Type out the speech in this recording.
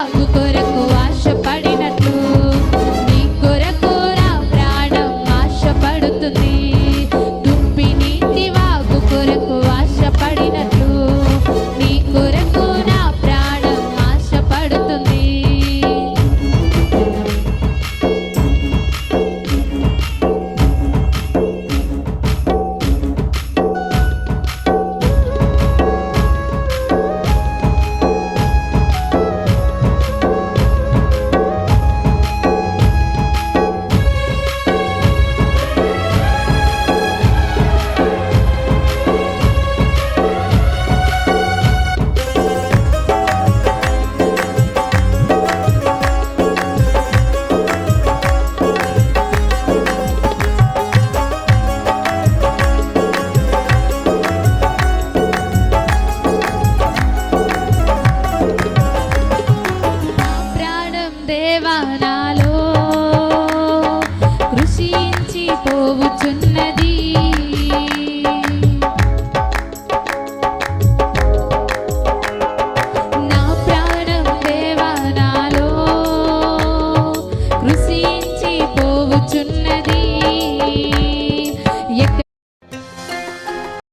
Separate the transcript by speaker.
Speaker 1: algo దేవానాలో కృషించి పోవుచున్నది